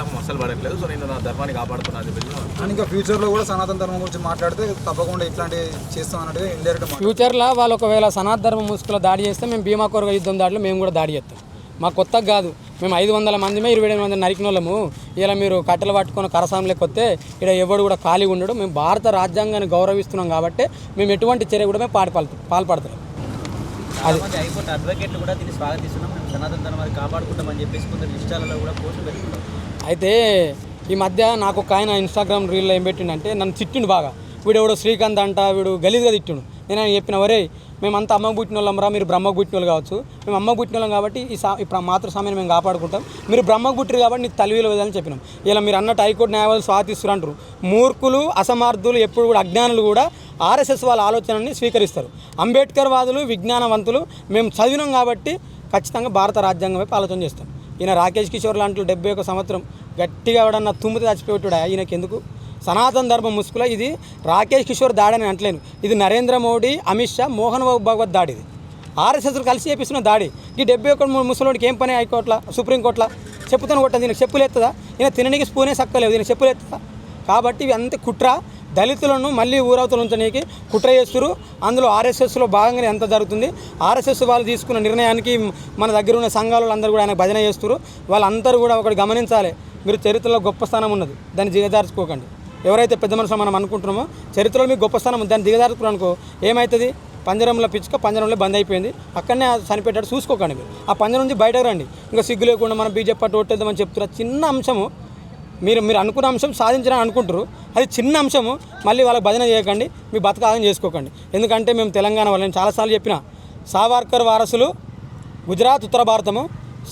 తప్ప అసలు పడట్లేదు. సో నేను నా ధర్మాన్ని కాపాడుతున్నాను అని చెప్పేసి ఇంకా ఫ్యూచర్లో కూడా సనాతన ధర్మం గురించి మాట్లాడితే తప్పకుండా ఇట్లాంటివి చేస్తాం అన్నట్టుగా ఇండైరెక్ట్ ఫ్యూచర్లో వాళ్ళు ఒకవేళ సనాతన ముసుగులో దాడి చేస్తే మేము భీమా కొరగ యుద్ధం దాడిలో మేము కూడా దాడి చేస్తాం. మా కొత్తగా కాదు. మేము ఐదు వందల మందిమే ఇరవై ఎనిమిది మంది నరికిన వాళ్ళము ఇలా మీరు కట్టెలు పట్టుకొని కరసాంలోకి వస్తే ఇక్కడ ఎవడు కూడా ఖాళీగా ఉండడు. మేము భారత రాజ్యాంగాన్ని గౌరవిస్తున్నాం కాబట్టి మేము ఎటువంటి చర్య కూడా మేము పాల్పడ పాల్పడతాం హైకోర్టు అడ్వకేట్లు కూడా దీన్ని స్వాగతిస్తున్నాం. మేము సనాతన ధర్మాన్ని కాపాడుకుంటామని చెప్పేసి కొందరు ఇష్టాలలో కూడా పోస్టులు పెట్టుకుంటాం. అయితే ఈ మధ్య నాకు ఒక ఆయన ఇన్స్టాగ్రామ్ రీల్లో ఏం పెట్టిండంటే నన్ను తిట్టిండు బాగా. వీడు ఎవడో శ్రీకాంత్ అంట వీడు గలీజ్గా తిట్టిండు. నేను ఆయన చెప్పిన వరే మేమంతా అమ్మకు పుట్టిన వాళ్ళం రా మీరు బ్రహ్మకు పుట్టిన వాళ్ళు కావచ్చు. మేము అమ్మకు పుట్టిన వాళ్ళం కాబట్టి ఈ సా ఇప్పుడు మాతృస్వామిని మేము కాపాడుకుంటాం. మీరు బ్రహ్మకు పుట్టిరు కాబట్టి నీకు తల్లిలో వేయాలని చెప్పినాం. ఇలా మీరు అన్నట్టు హైకోర్టు న్యాయవాదులు స్వాతిస్తున్నారు అంటారు. మూర్ఖులు అసమర్థులు ఎప్పుడు కూడా అజ్ఞానులు కూడా ఆర్ఎస్ఎస్ వాళ్ళ ఆలోచనని స్వీకరిస్తారు. అంబేద్కర్ వాదులు విజ్ఞానవంతులు మేము చదివినాం కాబట్టి ఖచ్చితంగా భారత రాజ్యాంగం వైపు ఆలోచన చేస్తాం. ఈయన రాకేష్ కిషోర్ లాంటి డెబ్బై ఒక సంవత్సరం గట్టిగా ఎవడన్నా తుమ్మితే చచ్చిపోయాడు ఈయనకి ఎందుకు సనాతన ధర్మం ముసుగులో ఇది రాకేష్ కిషోర్ దాడని అంటలేను ఇది నరేంద్ర మోడీ అమిత్ షా మోహన్ బాబు భగవత్ దాడి ఇది. ఆర్ఎస్ఎస్లు కలిసి చేపిస్తున్న దాడి. ఈ డెబ్బై ఒకటి ముసలోడికి ఏం పని హైకోర్టుల సుప్రీంకోర్టుల? చెప్పుతాను కొట్టదు. దీనికి చెప్పులు ఎత్తదా? ఈయన తినడానికి స్పూనే సక్కలేదు. దీనికి చెప్పులు ఎత్తదా? కాబట్టి ఇవి అంత కుట్ర. దళితులను మళ్ళీ ఊరవతలు ఉంచడానికి కుట్ర చేస్తున్నారు అందులో ఆర్ఎస్ఎస్లో భాగంగానే ఎంత జరుగుతుంది? ఆర్ఎస్ఎస్ వాళ్ళు తీసుకున్న నిర్ణయానికి మన దగ్గర ఉన్న సంఘాలు అందరూ కూడా ఆయన భజన చేస్తున్నారు వాళ్ళందరూ కూడా ఒకటి గమనించాలి. మీరు చరిత్రలో గొప్ప స్థానం ఉన్నది. దాన్ని దిగజార్చుకోకండి. ఎవరైతే పెద్ద మనుషులు మనం అనుకుంటున్నామో చరిత్రలో మీకు గొప్ప స్థానం ఉంది. దాన్ని దిగజార్చుకున్నాను అనుకో ఏమవుతుంది పంజరంలో పిచ్చుక పంజరంలో బంద్ అయిపోయింది. అక్కడనే చనిపెట్టాడు చూసుకోకండి మీరు. ఆ పంజరం నుంచి బయటకు రండి. ఇంకా సిగ్గు లేకుండా మనం బీజేపీ పార్టీ ఓట్టేద్దామని చెప్తున్నారు చిన్న అంశము మీరు మీరు అనుకున్న అంశం సాధించిన అనుకుంటారు అది చిన్న అంశము. మళ్ళీ వాళ్ళకి భజన చేయకండి. మీ బతకాలని చేసుకోకండి. ఎందుకంటే మేము తెలంగాణ వాళ్ళని చాలాసార్లు చెప్పిన సావర్కర్ వారసులు గుజరాత్ ఉత్తర భారతము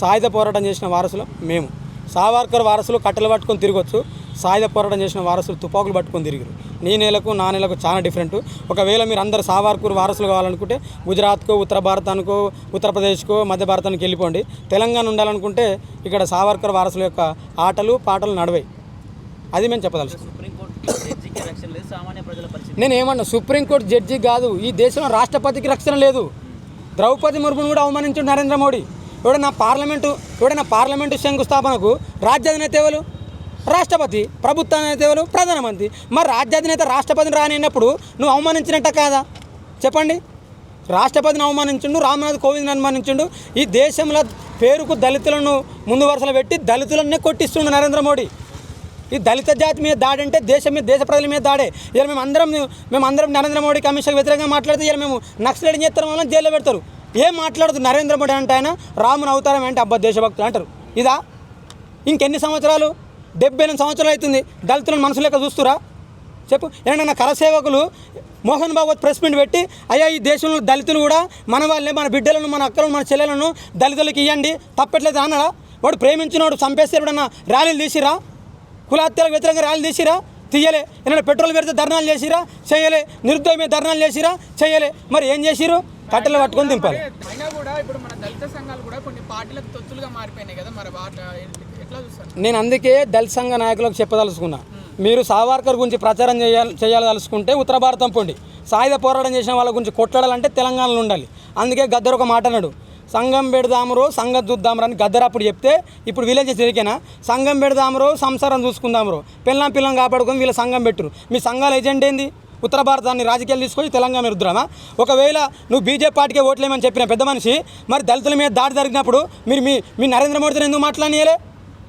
సాయుధ పోరాటం చేసిన వారసులు మేము. సావర్కర్ వారసులు కట్టెలు పట్టుకొని తిరగొచ్చు. సాయుధ పోరాటం చేసిన వారసులు తుపాకులు పట్టుకొని తిరిగారు నీ నేలకు నా నెలకు చాలా డిఫరెంట్ ఒకవేళ మీరు అందరు సావర్కర్ వారసులు కావాలనుకుంటే గుజరాత్కో ఉత్తర భారతానికో ఉత్తరప్రదేశ్కో మధ్య భారతానికి వెళ్ళిపోండి. తెలంగాణ ఉండాలనుకుంటే ఇక్కడ సావర్కర్ వారసుల యొక్క ఆటలు పాటలు నడవాయి అది మేము చెప్పదలుచుకున్నాం. నేను ఏమన్నా సుప్రీంకోర్టు జడ్జి కాదు. ఈ దేశంలో రాష్ట్రపతికి రక్షణ లేదు. ద్రౌపది ముర్మును కూడా అవమానించు నరేంద్ర మోడీ. ఎవడన్నా పార్లమెంటు ఎవడన్నా పార్లమెంటు శంకుస్థాపనకు రాజ్యాధినేత ఎవరు? రాష్ట్రపతి ప్రభుత్వాధినేత ఎవరు? ప్రధానమంత్రి. మరి రాజ్యాధినేత రాష్ట్రపతిని రానినప్పుడు నువ్వు అవమానించినట్ట కాదా? చెప్పండి. రాష్ట్రపతిని అవమానించుండు రామ్నాథ్ కోవింద్ని అవమానించుండు. ఈ దేశంలో పేరుకు దళితులను ముందు వరుసలో పెట్టి దళితులనే కొట్టిస్తుండు నరేంద్ర మోడీ. ఈ దళిత జాతి మీద దాడి అంటే దేశం మీద దేశ ప్రజల మీద దాడే. ఇలా మేము అందరం మేము అందరం నరేంద్ర మోడీకి అమిత్ షాకి వ్యతిరేకంగా మాట్లాడితే ఇలా మేము నక్సలైట్ చేస్తారు వల్ల జైల్లో పెడతారు. ఏం మాట్లాడదు నరేంద్ర మోడీ అంటే ఆయన? రాముని అవతారం అంటే అబ్బా దేశభక్తులు అంటారు. ఇదా? ఇంకెన్ని సంవత్సరాలు? డెబ్బై ఎనిమిది సంవత్సరాలు అవుతుంది. దళితులను మనసు లెక్క చూస్తురా? చెప్పు. ఏమన్నా కరసేవకులు మోహన్ భాగవత్ ప్రెస్ మీట్ పెట్టి అయ్యా ఈ దేశంలో దళితులు కూడా మన వాళ్ళే మన బిడ్డలను మన అక్కలను మన చెల్లెలను దళితులకు ఇవ్వండి తప్పట్లేదు అన్నాడా? వాడు ప్రేమించినవాడు చంపేస్తే ఎవడన్నా ర్యాలీలు తీసిరా? కులాత్యాలకు వ్యతిరేకంగా ర్యాలీలు తీసిరా? తీయలే. ఏమైనా పెట్రోల్ పెడితే ధర్నాలు చేసిరా? చేయలే. నిరుద్యోగ మీద ధర్నాలు చేసిరా? చేయలే. మరి ఏం చేసిరు కట్టెలు పట్టుకొని దింపాలి. అయినా కూడా ఇప్పుడు మన దళిత సంఘాలు కూడా కొన్ని పార్టీలకు తొత్తులుగా మారిపోయినాయి కదా మరి వాటి ఎట్లా చూస్తారు? నేను అందుకే దళిత సంఘ నాయకులకు చెప్పదలుచుకున్నా. మీరు సావర్కర్ గురించి ప్రచారం చేయాలి చేయాలదలుచుకుంటే ఉత్తర భారతం పోండి. సాయుధ పోరాటం చేసిన వాళ్ళ గురించి కొట్లాడాలంటే తెలంగాణలో ఉండాలి. అందుకే గద్దర్ ఒక మాట అన్నాడు. సంఘం పెడదామరో సంఘం చూద్దామరో అని గద్దర్ అప్పుడు చెప్తే ఇప్పుడు విలేజెస్ ఎరికేనా సంఘం పెడదామరో సంసారం చూసుకుందామరో. పిల్లం పిల్లం కాపాడుకొని వీళ్ళ సంఘం పెట్టురు మీ సంఘాల ఎజెండా ఏంది? ఉత్తర భారతాన్ని రాజకీయాలు తీసుకొని తెలంగాణ రుద్రామా ఒకవేళ నువ్వు బీజేపీ పార్టీకే ఓట్లేమని చెప్పిన పెద్ద మనిషి మరి దళితుల మీద దాడి జరిగినప్పుడు మీరు మీ మీ నరేంద్ర మోడీతో ఎందుకు మాట్లాడియలే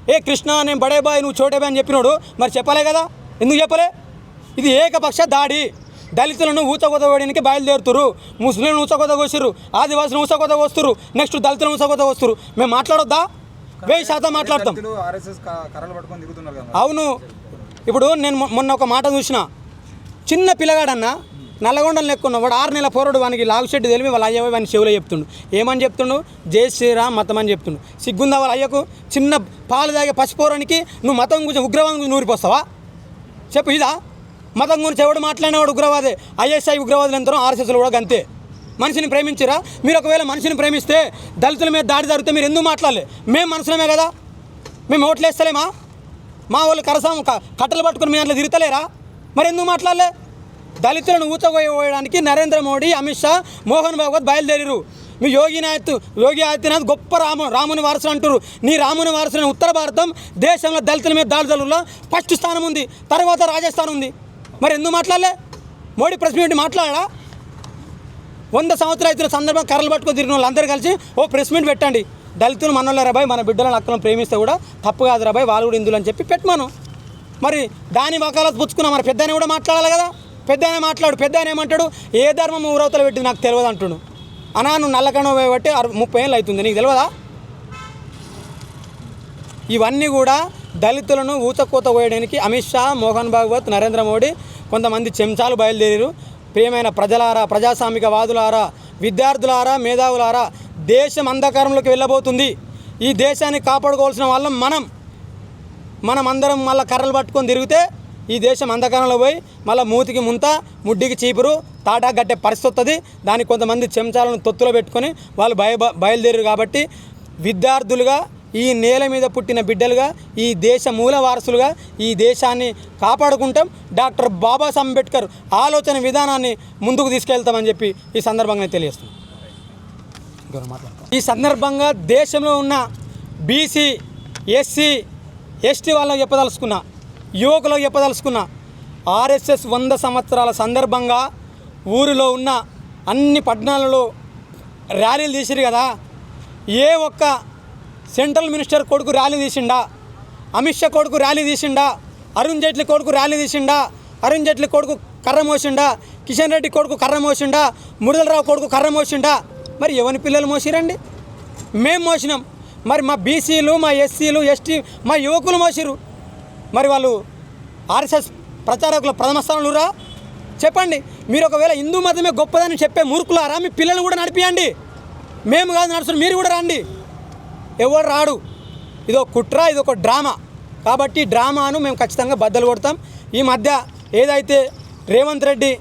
ఏ కృష్ణ నేను బడే బాయ్ నువ్వు చోటే బాయ్ అని చెప్పినోడు మరి చెప్పలే కదా? ఎందుకు చెప్పలే? ఇది ఏకపక్ష దాడి. దళితులను ఊచకొత వేయడానికి బయలుదేరుతురు ముస్లింలు ఊచకొత కోసిరు ఆదివాసులు ఊచకొత కోస్తురు నెక్స్ట్ దళితులను ఊచకొత కోస్తురు మేము మాట్లాడొద్దా? వెయ్యి శాతం మాట్లాడతాం. అవును. ఇప్పుడు నేను మొన్న ఒక మాట చూసిన. చిన్న పిల్లగాడన్న నల్లగొండలు లెక్కున్న వాడు ఆరు నెలల పోరాడు వానికి లాగు షెడ్ తెలివి వాళ్ళ అయ్య వాని చెవులో చెప్తుండు. ఏమని చెప్తుండు? జై శ్రీరామ్ మతం అని చెప్తుండు. సిగ్గుందా వాళ్ళ అయ్యకు? చిన్న పాలు తాగే పసిపోరానికి నువ్వు మతం గురించి ఉగ్రవాదం గురించి నూరిపోస్తావా? చెప్పు ఇదా. మతం గురించి ఎవడు మాట్లాడినవాడు ఉగ్రవాదే? ఐఎస్ఐ ఉగ్రవాదులు ఎంతనో ఆర్ఎస్ఎస్లు కూడా అంతే మనిషిని ప్రేమించిరా? మీరు ఒకవేళ మనిషిని ప్రేమిస్తే దళితుల మీద దాడి జరిగితే మీరు ఎందుకు మాట్లాడలే? మేము మనుషులమే కదా. మేము ఓట్లేస్తలేమా? మా వాళ్ళు కరసాము కట్టలు కట్టెలు పట్టుకుని మీ దాంట్లో తిరుగుతలేరా? మరి ఎందుకు మాట్లాడలే? దళితులను ఊచకోయడానికి నరేంద్ర మోడీ అమిత్ షా మోహన్ భాగవత్ బయలుదేరిరు మీ యోగినాథ్ యోగి ఆదిత్యనాథ్ గొప్ప రాము రాముని వారసులు అంటారు నీ రాముని వారసులైన ఉత్తర భారతం దేశంలో దళితుల మీద దాడుదలలో ఫస్ట్ స్థానం ఉంది తర్వాత రాజస్థాన్ ఉంది. మరి ఎందుకు మాట్లాడలే? మోడీ ప్రెస్ మీట్ మాట్లాడా? వంద సంవత్సరాలు అవుతున్న సందర్భం కర్రలు పట్టుకొని తిరిగిన వాళ్ళందరూ కలిసి ఓ ప్రెస్ మీట్ పెట్టండి. దళితులు మనోళ్ళ రాబాయ్ మన బిడ్డలను అక్కలను ప్రేమిస్తే కూడా తప్పు కాదు రాబాయ్ వాళ్ళు కూడా ఇందులు అని చెప్పి పెట్టమను. మరి దాని వకాలత్ పుచ్చుకున్నా మరి పెద్ద కూడా మాట్లాడాలి కదా. పెద్ద మాట్లాడు పెద్ద ఏమంటాడు? ఏ ధర్మం ఊరవతలు పెట్టి నాకు తెలియదు అంటుడు. అనా నువ్వు నల్లకణం బట్టి అరవై ముప్పై ఏళ్ళు అవుతుంది నీకు తెలియదా? ఇవన్నీ కూడా దళితులను ఊచకూత కోయడానికి అమిత్ షా మోహన్ భాగవత్ నరేంద్ర మోడీ కొంతమంది చెంచాలు బయలుదేరారు. ప్రియమైన ప్రజలారా ప్రజాస్వామిక వాదులారా విద్యార్థులారా మేధావులారా దేశం అంధకారంలోకి వెళ్ళబోతుంది. ఈ దేశాన్ని కాపాడుకోవాల్సిన వాళ్ళం మనం. మనం అందరం మళ్ళీ కర్రలు పట్టుకొని తిరిగితే ఈ దేశం అంధకారంలో పోయి మళ్ళీ మూతికి ముంత ముడ్డికి చీపురు తాటా గట్టే పరిస్థితి వస్తుంది దానికి కొంతమంది చెంచాలను తొత్తులో పెట్టుకొని వాళ్ళు బయ బయలుదేరారు కాబట్టి విద్యార్థులుగా ఈ నేల మీద పుట్టిన బిడ్డలుగా ఈ దేశ మూల వారసులుగా ఈ దేశాన్ని కాపాడుకుంటాం. డాక్టర్ బాబాసాహెబ్ అంబేద్కర్ ఆలోచన విధానాన్ని ముందుకు తీసుకెళ్తామని చెప్పి ఈ సందర్భంగా నేను తెలియజేస్తున్నాను ఈ సందర్భంగా దేశంలో ఉన్న బీసీ ఎస్సీ ఎస్టీ వాళ్ళకి చెప్పదలుచుకున్నా యువకులకు చెప్పదలుచుకున్నా ఆర్ఎస్ఎస్ వంద సంవత్సరాల సందర్భంగా ఊరిలో ఉన్న అన్ని పట్టణాలలో ర్యాలీలు తీసిరు కదా. ఏ ఒక్క సెంట్రల్ మినిస్టర్ కొడుకు ర్యాలీ తీసిండా? అమిత్ షా కొడుకు ర్యాలీ తీసిండా? అరుణ్ జైట్లీ కొడుకు ర్యాలీ తీసిండా? అరుణ్ జైట్లీ కొడుకు కర్ర మోసిండా? కిషన్ రెడ్డి కొడుకు కర్ర మోసిండా? మురళరావు కొడుకు కర్ర మోసిండా? మరి ఎవరి పిల్లలు మోసిరండి? మేము మోసినాం. మరి మా బీసీలు మా ఎస్సీలు ఎస్టీ మా యువకులు మోసిరు మరి వాళ్ళు ఆర్ఎస్ఎస్ ప్రచారకుల ప్రథమ స్థానంలో రా చెప్పండి. మీరు ఒకవేళ హిందూ మతమే గొప్పదని చెప్పే మూర్ఖులారా? మీ పిల్లలు కూడా నడిపియండి. మేము కాదు నడుచుని మీరు కూడా రండి. ఎవరు రాడు. ఇదో కుట్ర ఇది ఒక డ్రామా. కాబట్టి డ్రామాను మేము ఖచ్చితంగా బద్దలు కొడతాం. ఈ మధ్య ఏదైతే రేవంత్ రెడ్డి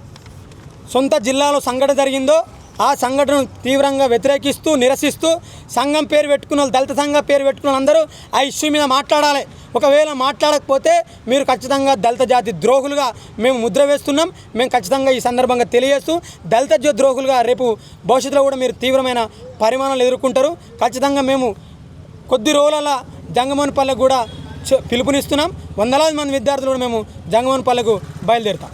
సొంత జిల్లాలో సంఘటన జరిగిందో ఆ సంఘటనను తీవ్రంగా వ్యతిరేకిస్తూ నిరసిస్తూ సంఘం పేరు పెట్టుకున్న దళిత సంఘం పేరు పెట్టుకున్న అందరూ ఆ ఇష్యూ మీద మాట్లాడాలి. ఒకవేళ మాట్లాడకపోతే మీరు ఖచ్చితంగా దళిత జాతి ద్రోహులుగా మేము ముద్ర వేస్తున్నాం. మేము ఖచ్చితంగా ఈ సందర్భంగా తెలియజేస్తూ దళిత జ- ద్రోహులుగా రేపు భవిష్యత్తులో కూడా మీరు తీవ్రమైన పరిమాణాలు ఎదుర్కొంటారు. ఖచ్చితంగా మేము కొద్ది రోజుల జంగమోహన్ పల్లె కూడా చ- పిలుపునిస్తున్నాం. వందలాది మంది విద్యార్థులు కూడా మేము జంగమోహన్ పల్లెకు బయలుదేరుతాం.